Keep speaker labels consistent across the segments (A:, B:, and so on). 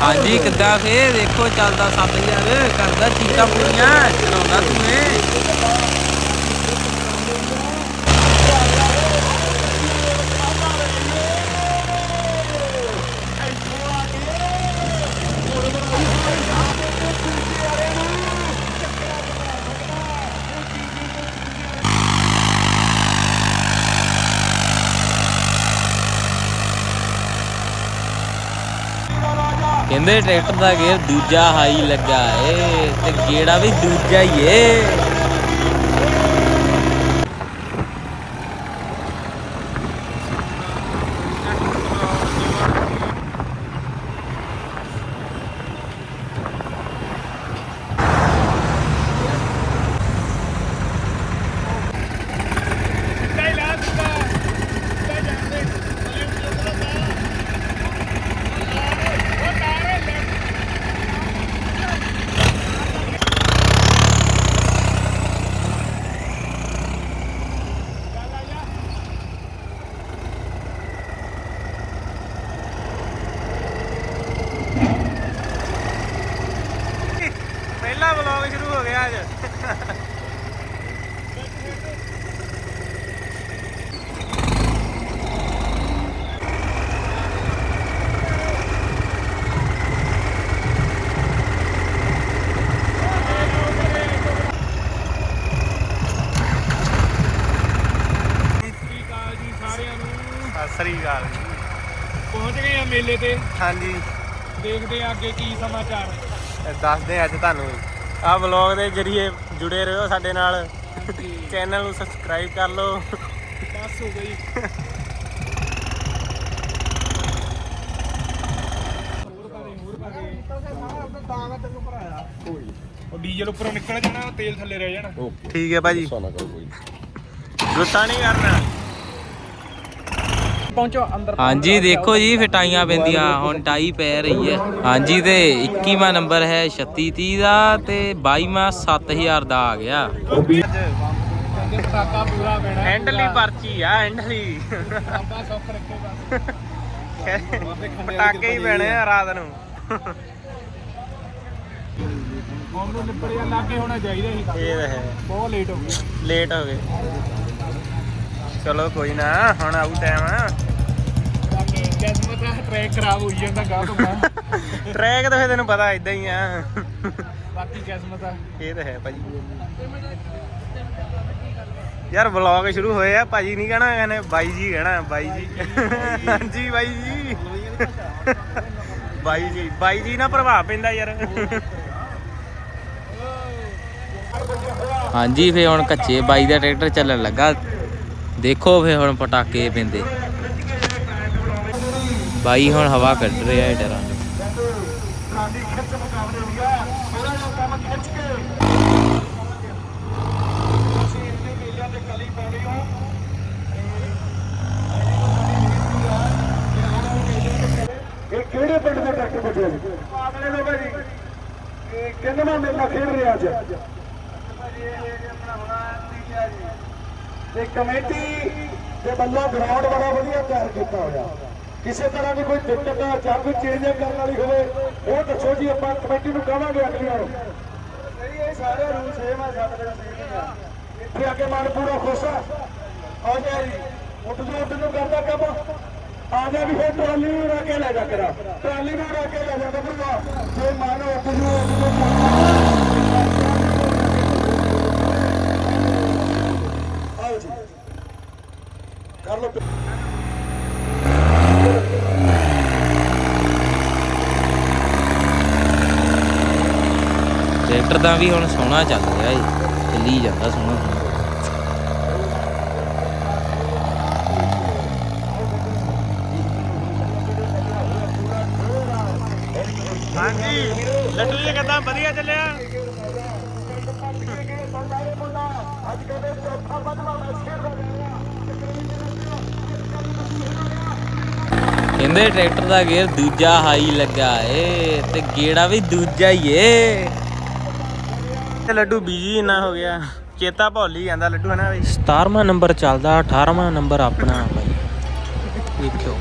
A: ਹਾਂਜੀ ਕਿੱਦਾਂ ਫੇਰ? ਦੇਖੋ ਚੱਲਦਾ 7000 ਕਰਦਾ ਚੀਕਾਂ ਪੂਰੀਆਂ ਚਲਾਉਂਦਾ ਤੂੰ ਏ ਕਹਿੰਦੇ ਟਰੈਕਟਰ ਦਾ ਗੇਅਰ ਦੂਜਾ ਹਾਈ ਲੱਗਾ ਏ ਤੇ ਗੇੜਾ ਵੀ ਦੂਜਾ ਹੀ ਏ
B: ਪਹਿਲਾ ਵਲੌਗ ਸ਼ੁਰੂ ਹੋ ਗਿਆ ਅੱਜ
C: ਸ੍ਰੀ ਅਕਾਲ ਜੀ ਸਾਰਿਆਂ ਨੂੰ
B: ਸਤਿ ਸ੍ਰੀ ਅਕਾਲ ਜੀ
C: ਪਹੁੰਚ ਗਏ ਆ ਮੇਲੇ ਤੇ
B: ਹਾਂਜੀ।
C: ਦੇਖਦੇ ਆ ਅੱਗੇ ਕੀ ਸਮਾਚਾਰ
B: ਤੇ ਦੱਸਦੇ ਹਾਂ ਅੱਜ ਤੁਹਾਨੂੰ। ਆਹ ਵਲੌਗ ਦੇ ਜਰੀਏ ਜੁੜੇ ਰਹੋ ਸਾਡੇ ਨਾਲ। ਚੈਨਲ ਨੂੰ ਸਬਸਕ੍ਰਾਈਬ ਕਰ ਲਓ।
C: ਬਸ ਹੋ ਗਈ। ਉਹ ਡੀਜ਼ਲ ਉੱਪਰੋਂ ਨਿਕਲ ਜਾਣਾ ਉਹ ਤੇਲ ਥੱਲੇ ਰਹਿ ਜਾਣਾ।
B: ਠੀਕ ਹੈ ਭਾਜੀ। ਗੁੱਸਾ ਨਹੀਂ ਕਰਨਾ।
C: ਪਹੁੰਚੋ ਅੰਦਰ
A: ਹਾਂਜੀ ਦੇਖੋ ਜੀ ਫਟਾਈਆਂ ਪੈਂਦੀਆਂ ਹੁਣ ਟਾਈ ਪੈ ਰਹੀ ਹੈ। ਹਾਂਜੀ ਤੇ 21ਵਾਂ ਨੰਬਰ ਹੈ 3630 ਦਾ ਤੇ 22ਵਾਂ 7000 ਦਾ ਆ ਗਿਆ।
C: ਪਟਾਕਾ ਪੂਰਾ ਪੈਣਾ।
B: ਐਂਡਲੀ ਪਰਚੀ ਆ ਐਂਡਲੀ
C: ਬਾਬਾ ਸੁੱਖ ਰੱਖੇ ਬਸ।
B: ਪਟਾਕੇ ਹੀ ਪੈਣੇ ਆ ਰਾਤ ਨੂੰ।
C: ਹੁਣ ਨੂੰ ਨਿਪੜਿਆ ਲਾਗੇ ਹੋਣਾ ਚਾਹੀਦਾ ਸੀ। ਕੰਮ।
B: ਇਹ ਤਾਂ ਹੈ।
C: ਬਹੁਤ ਲੇਟ ਹੋ ਗਿਆ
B: ਲੇਟ ਹੋ ਗਏ। ਚਲੋ ਕੋਈ ਨਾ ਹੁਣ ਆਊ ਟਾਈਮ
C: ਬਾਕੀ ਕਿਸਮਤ ਆ ਟਰੈਕ ਖਰਾਬ ਹੋਈ ਜਾਂਦਾ ਗਾਹ ਤੋਂ
B: ਟਰੈਕ ਤਾਂ ਫੇ ਤੈਨੂੰ ਪਤਾ ਇਦਾਂ ਹੀ ਆ।
C: ਬਾਕੀ ਕਿਸਮਤ ਆ।
B: ਇਹ ਤਾਂ ਹੈ ਭਾਜੀ। ਯਾਰ ਵਲੌਗ ਸ਼ੁਰੂ ਹੋਏ ਆ ਭਾਜੀ ਨਹੀਂ ਕਹਿਣਾ ਕਹਿੰਦੇ ਬਾਈ ਜੀ ਕਹਿਣਾ ਬਾਈ ਜੀ। ਹਾਂਜੀ ਬਾਈ ਜੀ। ਬਾਈ ਜੀ ਬਾਈ ਜੀ ਨਾਲ ਪ੍ਰਭਾਵ ਪੈਂਦਾ ਯਾਰ।
A: ਹਾਂਜੀ ਫੇ ਹੁਣ ਕੱਚੇ ਬਾਈ ਦਾ ਟਰੈਕਟਰ ਚੱਲਣ ਲੱਗਾ। ਦੇਖੋ ਫੇ ਹੁਣ ਪਟਾਕੇ ਪੈਂਦੇ। ਬਾਈ ਹੁਣ ਹਵਾ ਕੱਢ ਰਿਹਾ ਹੈ ਡਰਾਂ
D: ਇਹ ਕਿਹੜੇ ਪਿੰਡ ਦੇ ਟਰੈਕਟਰ ਬੱਚੇ ਨੇ? ਆਗਲੇ ਦੇ ਭਾਜੀ ਇਹ ਕਿੰਨਵਾਂ ਮੇਲਾ ਖੇਡ ਰਿਹਾ ਅੱਜ? ਤੇ ਕਮੇਟੀ ਦੇ ਵੱਲੋਂ ਗਰਾਊਂਡ ਬੜਾ ਵਧੀਆ ਤਿਆਰ ਕੀਤਾ ਹੋਇਆ। ਕਿਸੇ ਤਰ੍ਹਾਂ ਦੀ ਕੋਈ ਦਿੱਕਤ ਜਾਂ ਕੋਈ ਚੇਂਜ ਕਰਨ ਵਾਲੀ ਹੋਵੇ ਉਹ ਦੱਸੋ ਜੀ ਆਪਾਂ ਕਮੇਟੀ ਨੂੰ ਕਹਾਂਗੇ ਅਗਲੀ ਵਾਰ। ਨਹੀਂ ਇਹ ਸਾਰੇ ਰੂਲ ਸੇਮ ਆ ਸਾਡੇ ਦਾ ਸੇਮ ਆ। ਇੱਥੇ ਆ ਕੇ ਮਨ ਪੂਰਾ ਖੁਸ਼ ਆ। ਆ ਜਾ ਜੀ ਉੱਠ ਜੋ ਉੱਠ ਨੂੰ ਕਰਦਾ ਕੰਮ। ਆ ਜਾ ਵੀ ਫਿਰ ਟਰਾਲੀ ਨੂੰ ਰੱਖ ਕੇ ਲੈ ਜਾ ਕਰਾ। ਟਰਾਲੀ ਨੂੰ ਰੱਖ ਕੇ ਲੈ ਜਾ ਬੱਬੂਆ ਜੇ ਮਨ ਉੱਠ ਜੂ ਉੱਠ ਨੂੰ ਆਓ ਜੀ ਕਰ ਲੋ
A: ਟਰੈਕਟਰ ਦਾ ਵੀ ਹੁਣ ਸੋਹਣਾ ਚੱਲ ਰਿਹਾ ਏ। ਚੱਲੀ ਜਾਂਦਾ ਸੋਹਣਾ। ਸੋਹਣਾ
B: ਹਾਂਜੀ ਲੱਡੂ ਜੀ ਕਿਦਾਂ? ਵਧੀਆ ਚੱਲਿਆ?
A: ਕਹਿੰਦੇ ਟਰੈਕਟਰ ਦਾ ਗੇਅਰ ਦੂਜਾ ਹਾਈ ਲੱਗਾ ਏ ਤੇ ਗੇੜਾ ਵੀ ਦੂਜਾ ਹੀ ਏ।
B: ਤੇ ਲੱਡੂ ਬੀਜੀ ਇੰਨਾ ਹੋ ਗਿਆ। ਚੇਤਾ ਭੁੱਲ ਹੀ ਜਾਂਦਾ ਲੱਡੂ ਹੈ ਨਾ ਬਈ?
A: 17ਵਾਂ ਨੰਬਰ ਚੱਲਦਾ 18ਵਾਂ ਨੰਬਰ ਆਪਣਾ। ਬਾਈ ਦੇਖਿਓ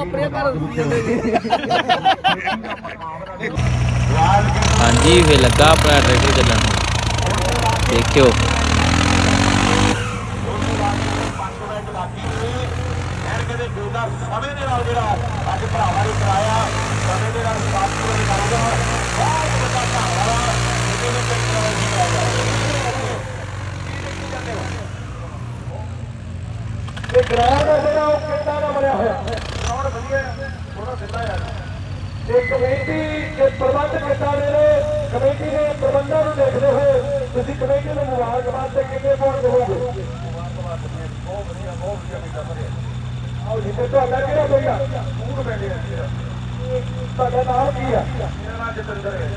C: ਆਪਣੇ ਘਰ ਜਾਂਦੇ
A: ਹਾਂਜੀ ਫੇ ਲੱਗਾ ਆਪਣਾ ਟਰੈਕਟਰ ਚੱਲਣ। ਦੇਖਿਓ।
D: ਕਹਿੰਦੇ ਬੇਦਾ ਸਮੇਂ ਦੇ ਨਾਲ ਜਿਹੜਾ ਅੱਜ ਭਰਾਵਾਂ ਨੇ ਕਰਾਇਆ ਸਮੇਂ ਦੇ ਨਾਲ ਸਾਥ ਪੂਰੇ ਕਰੂਗਾ ਬਹੁਤ ਵੱਡਾ ਧੰਨਵਾਦ ਇਹਦੇ ਵਿੱਚ ਟੈਕਨੋਲੋਜੀ ਇਹ ਗਰਾਊਂਡ ਹੈ ਜਿਹੜਾ ਉਹ ਕਿੱਦਾਂ ਦਾ ਬਣਿਆ ਹੋਇਆ? ਗਰਾਊਂਡ ਵਧੀਆ ਹੈ, ਥੋੜਾ ਸਿੱਧਾ ਯਾਰ। ਤੇ ਕਮੇਟੀ ਦੇ ਪ੍ਰਬੰਧ ਕਿੱਦਾਂ ਦੇ ਨੇ ਕਮੇਟੀ ਦੇ ਪ੍ਰਬੰਧਾਂ ਨੂੰ ਦੇਖਦੇ ਹੋਏ ਤੁਸੀਂ ਕਮੇਟੀ ਨੂੰ ਮੁਬਾਰਕਬਾਦ ਤੇ ਕਿੰਨੇ ਵੋਟ ਦੇਵੋਗੇ? ਆਓ ਜੀ ਤੇ ਤੁਹਾਡਾ ਕਿਹੜਾ ਬਈਆ ਮੂੰਹ ਪੈਂਦੇ ਆ? ਤੁਹਾਡਾ ਨਾਮ ਕੀ ਆ? ਮੇਰਾ ਨਾਮ ਜਤਿੰਦਰ ਹੈ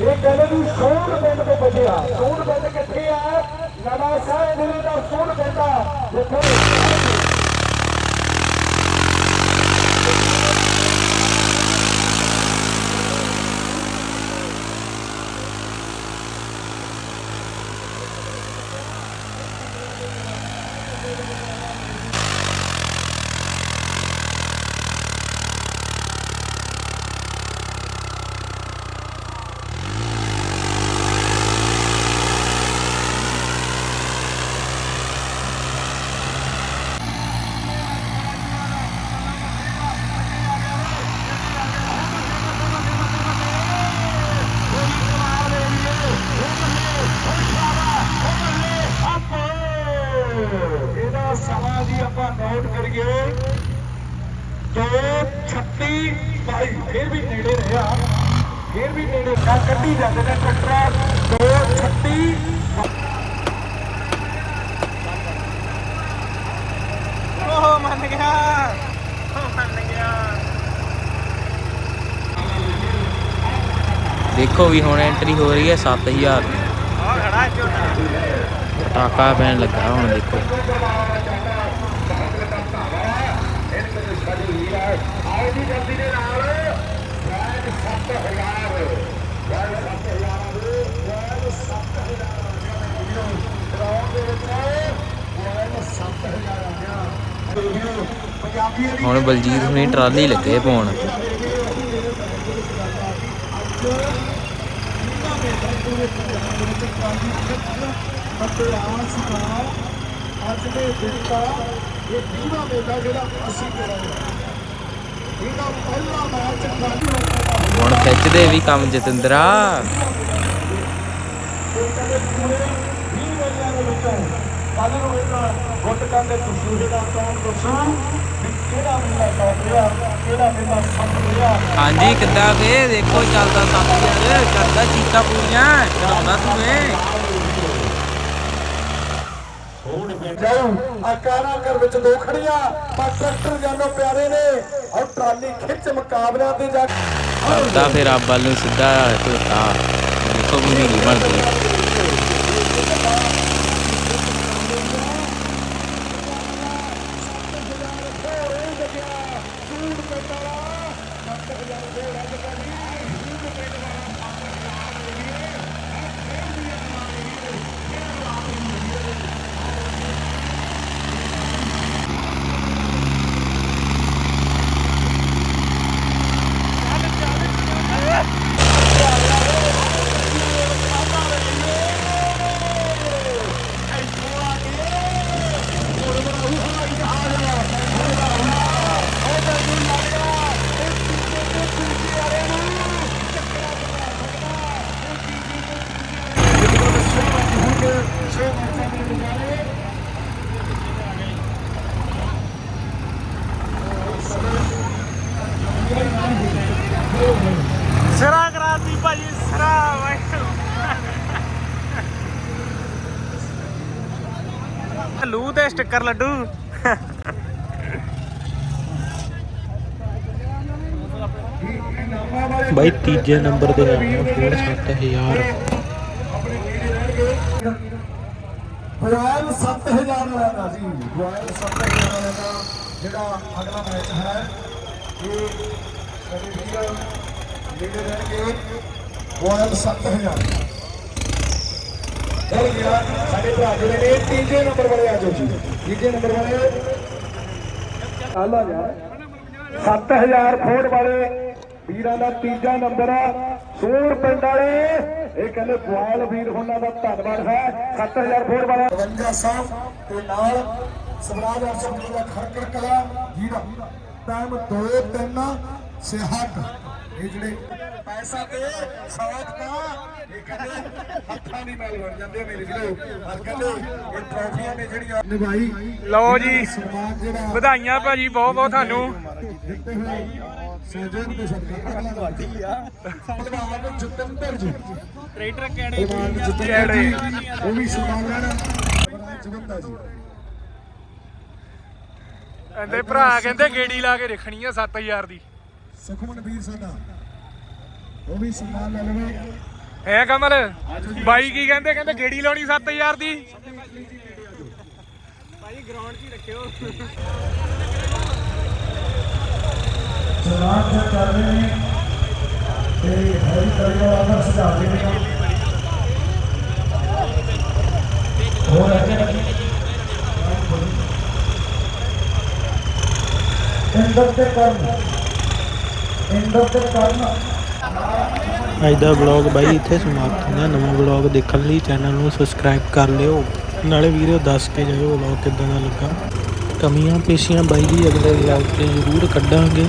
D: ਇਹ ਕਹਿੰਦੇ ਵੀ ਸੋਹਣ ਪਿੰਡ ਤੋਂ ਬਚਿਆ? ਸੋਹਣ ਪਿੰਡ ਕਿੱਥੇ ਆ? ਨਵਾਂ ਸਾਹਿਬ ਜ਼ਿਲ੍ਹੇ ਦਾ ਸੋਹਣ ਪਿੰਡ ਆ ਜਿੱਥੇ ਇਹਦਾ ਸਮਾਂ ਜੀ ਆਪਾਂ ਨੋਟ ਕਰੀਏ 236 22 ਫਿਰ ਵੀ ਨੇੜੇ ਰਿਹਾ ਫਿਰ ਵੀ ਨੇੜੇ ਕਾ ਕੱਢੀ ਜਾਂਦੇ ਨੇ ਟਰੈਕਟਰ 236
B: ਉਹ ਮੰਨ ਗਿਆ ਉਹ ਮੰਨ ਗਿਆ
A: ਦੇਖੋ ਵੀ ਹੁਣ ਐਂਟਰੀ ਹੋ ਰਹੀ ਹੈ 7000
B: ਉਹ ਖੜਾ ਝੋਟਾ
A: ਪਟਾਕਾ ਪੈਣ ਲੱਗਾ ਹੁਣ ਦੇਖੋ
D: ਆਓ ਜੀ ਜਲਦੀ ਦੇ ਨਾਲ ਵੈਨ 7000 ਵੈਨ 7000 ਵੈਨ 7000 ਗਰਾਊਂਡ ਦੇ ਵਿੱਚ ਵੈਨ 7000 ਆ ਗਿਆ ਪੰਜਾਬੀ ਦੀ
A: ਹੁਣ ਬਲਜੀਤ ਹੁਣੀ ਟਰਾਲੀ ਲੱਗੇ ਪਾਉਣ।
D: ਅਤੇ ਆਸ ਦਾ ਅੱਜ ਦੇ ਦਿਨ ਦਾ ਇਹ ਪੂਰਾ ਮੇਲਾ ਜਿਹੜਾ ਅਸੀਂ ਕਰਾਂਗੇ। ਹੁਣ
A: ਖਿੱਚਦੇ ਵੀ ਕੰਮ ਜਤਿੰਦਰਾ।
D: ਕੱਲ ਨੂੰ ਇਹਨਾਂ ਗੁੱਟ ਕੰਦੇ ਤੁਸੀਂ ਦਾ ਕੌਣ ਦੱਸੋ ਕਿਹੜਾ ਮੇਲਾ ਚੱਲ ਕਿਹੜਾ ਮੇਲਾ ਸੱਤ
A: ਹਾਂਜੀ, ਕਿੱਦਾਂ ਵੇ? ਦੇਖੋ, ਚੱਲਦਾ 7000 ਕਰਦਾ ਚੀਕਾਂ ਪੂਰੀਆਂ। ਚਲਾਉਂਦਾ ਤੂੰ ਏ
D: ਜਾਉ ਆ ਕਾਰਾ ਵਿੱਚ ਦੋ ਖੜੀਆਂ ਪਰ ਟਰੈਕਟਰ ਜਾਨੋ ਪਿਆਰੇ ਨੇ। ਔਰ ਟਰਾਲੀ ਖਿੱਚ ਮੁਕਾਬਲਿਆਂ ਤੇ ਜਾ
A: ਕਰਦਾ ਫਿਰ ਆਪ ਵੱਲ ਨੂੰ ਸਿੱਧਾ ਝੋਟਾ ਦੇਖੋ ਵੀ ਨਹੀਂ ਬਣਦੀ
B: ਸਟicker ਲੱਡੂ।
A: ਬਾਈ ਤੀਜੇ ਨੰਬਰ ਤੇ ਆ। ਫੋਨ 7000
D: ਰੋਇਲ 7000 ਵਾਲਾ ਦਾ ਜੀ। ਰੋਇਲ 7000 ਵਾਲਾ ਦਾ ਜਿਹੜਾ ਅਗਲਾ ਮੈਚ ਹੈ ਇਹ ਸਾਡੇ ਵੀਰ ਲੀਡਰ ਰਹਿਣਗੇ ਰੋਇਲ 7000 ਚੱਲ ਗਿਆ ਸਾਡੇ ਭਰਾ ਜਿਹੜੇ ਨੇ, ਤੀਜੇ ਨੰਬਰ ਵਾਲੇ ਆ ਜਾਓ ਜੀ। ਤੀਜੇ ਨੰਬਰ ਵਾਲੇ ਕੱਲ ਆ 7000 ਫੋਟ ਵਾਲੇ ਵੀਰਾਂ ਦਾ ਤੀਜਾ ਨੰਬਰ ਆ। ਸੂਰ ਪਿੰਡ ਵਾਲੇ, ਇਹ ਕਹਿੰਦੇ ਗੋਇਲ ਵੀਰ ਉਹਨਾਂ ਦਾ ਧੰਨਵਾਦ ਹੈ। 7000 ਫੋਟ ਵਾਲਾ। 52 ਸਾਹਿਬ ਤੇ ਨਾਲ ਸਵਰਾਜ ਅਰਸ਼ਦ ਦਾ ਖਰਕਰ ਕਲਾ। ਜੀਰਾ ਟਾਈਮ 2 3 66 ਇਹ ਜਿਹੜੇ ਪੈਸਾ ਤੇ ਸੌਤ ਦਾ ਇਹ ਕਹਿੰਦੇ ਹੱਥਾਂ ਦੀ ਮੈਲ ਬਣ ਜਾਂਦੇ ਆ ਮੇਰੇ ਵੀਰੋ। ਹਰ ਕਹਿੰਦੇ ਇਹ ਟਰੋਫੀਆਂ ਨੇ ਜਿਹੜੀਆਂ ਨਿਭਾਈ।
C: ਲਓ ਜੀ
D: ਸਨਮਾਨ ਜਿਹੜਾ
C: ਵਧਾਈਆਂ ਭਾਜੀ ਬਹੁਤ ਬਹੁਤ ਤੁਹਾਨੂੰ।
D: ਦਿੱਤੇ ਹੋਏ ਸਹਿਯੋਗ ਦੇ ਸਦਕਾ ਤੁਹਾਡੀ ਆ। ਪਹਿਲਵਾਨ ਜਤਿੰਦਰ ਜੀ।
C: ਟਰੈਕਟਰ ਕਿਹੜੇ
D: ਜਤਿੰਦਰ ਜੀ ਉਹ ਵੀ ਸਨਮਾਨ ਲੈਣਾ ਜਗੰਦਾ ਜੀ।
C: ਕਹਿੰਦੇ ਭਰਾ ਕਹਿੰਦੇ ਗੇੜੀ ਲਾ ਕੇ ਰੱਖਣੀ ਆ 7000 ਦੀ।
D: ਸੁਖਮਨ ਵੀਰ ਸਾਡਾ। ਉਹ ਵੀ ਸਨਮਾਨ ਲੈ ਲਵੇ।
C: ਹੈ ਕਮਲ ਬਾਈ ਕੀ ਕਹਿੰਦੇ? ਕਹਿੰਦੇ ਗੇੜੀ ਲਾਉਣੀ 7000 ਦੀ।
D: ਸਨਮਾਨ ਜਦ ਕਰ ਰਹੇ ਨੇ। ਤੇ ਹਰੀ ਕਰਿਆ ਆਦਰ ਸੁਝਾਅ ਦੇ ਨੇ ਹੋਰ ਕਰਨ ਇੰਦਰ ਤੇ ਕਰਨ
E: ਅੱਜ ਦਾ ਵਲੌਗ ਬਾਈ ਇੱਥੇ ਸਮਾਪਤ ਹੁੰਦਾ। ਨਵਾਂ ਵਲੌਗ ਦੇਖਣ ਲਈ ਚੈਨਲ ਨੂੰ ਸਬਸਕ੍ਰਾਈਬ ਕਰ ਲਿਓ। ਨਾਲੇ ਵੀਰੋ ਦੱਸ ਕੇ ਜਾਇਓ ਵਲੌਗ ਕਿੱਦਾਂ ਦਾ ਲੱਗਾ। ਕਮੀਆਂ ਪੇਸ਼ੀਆਂ ਬਾਈ ਦੀ ਅਗਲੇ ਵਲੌਗ 'ਤੇ ਜ਼ਰੂਰ ਕੱਢਾਂਗੇ।